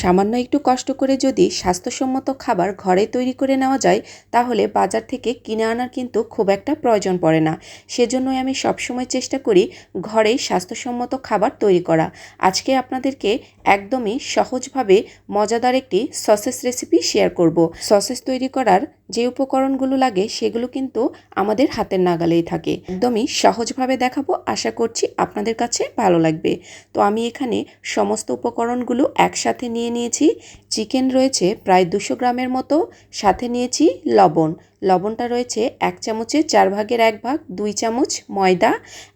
সামান্য একটু কষ্ট করে যদি স্বাস্থ্যসম্মত খাবার ঘরে তৈরি করে নেওয়া যায়, তাহলে বাজার থেকে কিনে আনার কিন্তু খুব একটা প্রয়োজন পড়ে না। সেজন্যই আমি সবসময় চেষ্টা করি ঘরেই স্বাস্থ্যসম্মত খাবার তৈরি করা। আজকে আপনাদেরকে একদমই সহজভাবে মজাদার একটি সসেস রেসিপি শেয়ার করব। সসেস তৈরি করার যে উপকরণগুলো লাগে, সেগুলো কিন্তু আমাদের হাতের নাগালেই থাকে। একদমই সহজভাবে দেখাবো, আশা করছি আপনাদের কাছে ভালো লাগবে। তো আমি এখানে সমস্ত উপকরণগুলো একসাথে নিয়ে নিয়েছি। চিকেন রয়েছে প্রায় দুশো গ্রামের মতো। সাথে নিয়েছি লবণ। লবণটা রয়েছে এক চামচে চার ভাগের এক ভাগ, দুই চামচ ময়দা,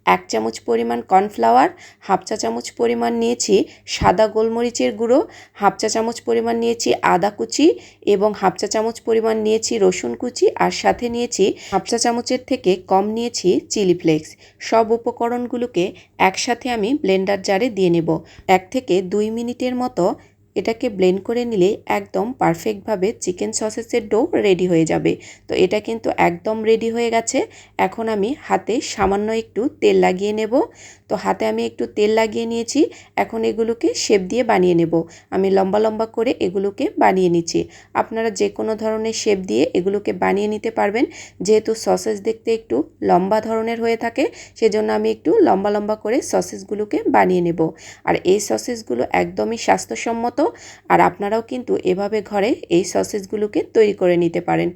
এক চামচ পরিমাণ কর্নফ্লাওয়ার, হাফ চা চামচ পরিমাণ নিয়েছি সাদা গোলমরিচের গুঁড়ো, হাফ চা চামচ পরিমাণ নিয়েছি আদা কুচি এবং হাফ চা চামচ পরিমাণ নিয়েছি রসুন কুচি আর সাথে নিয়েছি হাফ চা চামচের থেকে কম নিয়েছি চিলি ফ্লেক্স। সব উপকরণগুলোকে একসাথে আমি ব্লেন্ডার জারে দিয়ে নেব। এক থেকে দুই মিনিটের মতো এটাকে ব্লেন্ড করে নিলে একদম পারফেক্টভাবে চিকেন সসেসের ডো রেডি হয়ে যাবে। তো এটা কিন্তু একদম রেডি হয়ে গেছে। এখন আমি হাতে সামান্য একটু তেল লাগিয়ে নেব। তো হাতে আমি একটু তেল লাগিয়ে নিয়েছি। এখন এগুলোকে শেপ দিয়ে বানিয়ে নেব। আমি লম্বা লম্বা করে এগুলোকে বানিয়ে নিচ্ছি। আপনারা যে কোনো ধরনের শেপ দিয়ে এগুলোকে বানিয়ে নিতে পারবেন। যেহেতু সসেস দেখতে একটু লম্বা ধরনের হয়ে থাকে, সেজন্য আমি একটু লম্বা লম্বা করে সসেসগুলোকে বানিয়ে নেব। আর এই সসেসগুলো একদমই স্বাস্থ্যসম্মত আর আপনারাও কিন্তু এভাবে ঘরে এই সসেসগুলোকে তৈরি করে নিতে পারেন।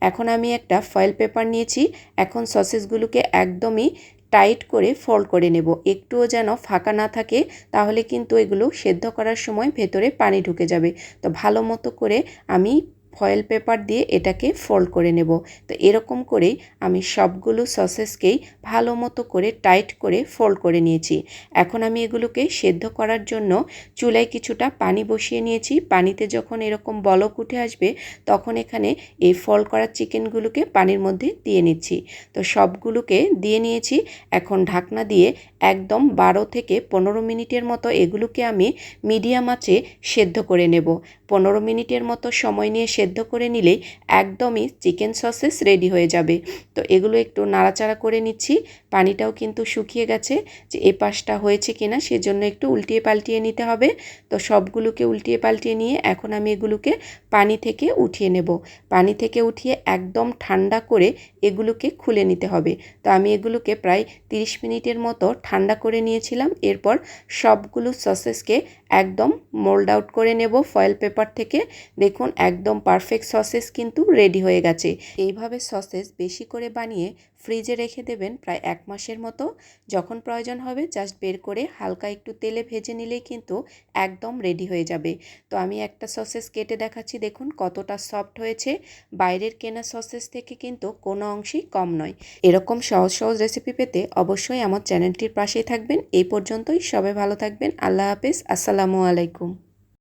এখন আমি একটা ফয়েল পেপার নিয়েছি। এখন সসেসগুলোকে একদমই টাইট করে ফোল্ড করে নেব। একটুও যেন ফাঁকা না থাকে, তাহলে কিন্তু এগুলো সেদ্ধ করার সময় ভেতরে পানি ঢুকে যাবে। তো ভালো মতো করে আমি ফয়েল পেপার দিয়ে এটাকে ফোল্ড করে নেব। তো এরকম করেই আমি সবগুলো সসেসকেই ভালো মতো করে টাইট করে ফোল্ড করে নিয়েছি। এখন আমি এগুলোকে সেদ্ধ করার জন্য চুলায় কিছুটা পানি বসিয়ে নিয়েছি। পানিতে যখন এরকম বলক উঠে আসবে, তখন এখানে এই ফোল্ড করা চিকেনগুলোকে পানির মধ্যে দিয়ে নিচ্ছি। তো সবগুলোকে দিয়ে নিয়েছি। এখন ঢাকনা দিয়ে একদম বারো থেকে পনেরো মিনিটের মতো এগুলোকে আমি মিডিয়াম আঁচে সেদ্ধ করে নেব। পনেরো মিনিটের মতো সময় নিয়ে সেদ্ধ করে নিলেই একদমই চিকেন সসেস রেডি হয়ে যাবে। তো এগুলো একটু নাড়াচাড়া করে নিচ্ছি। পানিটাও কিন্তু শুকিয়ে গেছে যে এ পাশটা হয়েছে কিনা সেজন্য একটু উল্টিয়ে পাল্টিয়ে নিতে হবে। তো সবগুলোকে উল্টিয়ে পাল্টিয়ে নিয়ে এখন আমি এগুলোকে পানি থেকে উঠিয়ে নেব। পানি থেকে উঠিয়ে একদম ঠান্ডা করে এগুলোকে খুলে নিতে হবে। তো আমি এগুলোকে প্রায় 30 মিনিটের মতো ঠান্ডা করে নিয়েছিলাম। এরপর সবগুলো সসেসকে একদম মোল্ড আউট করে নেব ফয়েল পেপার থেকে। দেখুন একদম পারফেক্ট সসেস কিন্তু রেডি হয়ে গেছে। এইভাবে সসেস বেশি করে বানিয়ে ফ্রিজে রেখে দেবেন প্রায় এক মাসের মতো। যখন প্রয়োজন হবে, জাস্ট বের করে হালকা একটু তেলে ভেজে নিলেই কিন্তু একদম রেডি হয়ে যাবে। তো আমি একটা সসেস কেটে দেখাচ্ছি, দেখুন কতটা সফট হয়েছে। বাইরের কেনা সসেস থেকে কিন্তু কোনো অংশেই কম নয়। এরকম সহজ সহজ রেসিপি পেতে অবশ্যই আমার চ্যানেলটির পাশেই থাকবেন। এই পর্যন্তই, সবাই ভালো থাকবেন। আল্লাহ হাফেজ, আসসালামু আলাইকুম।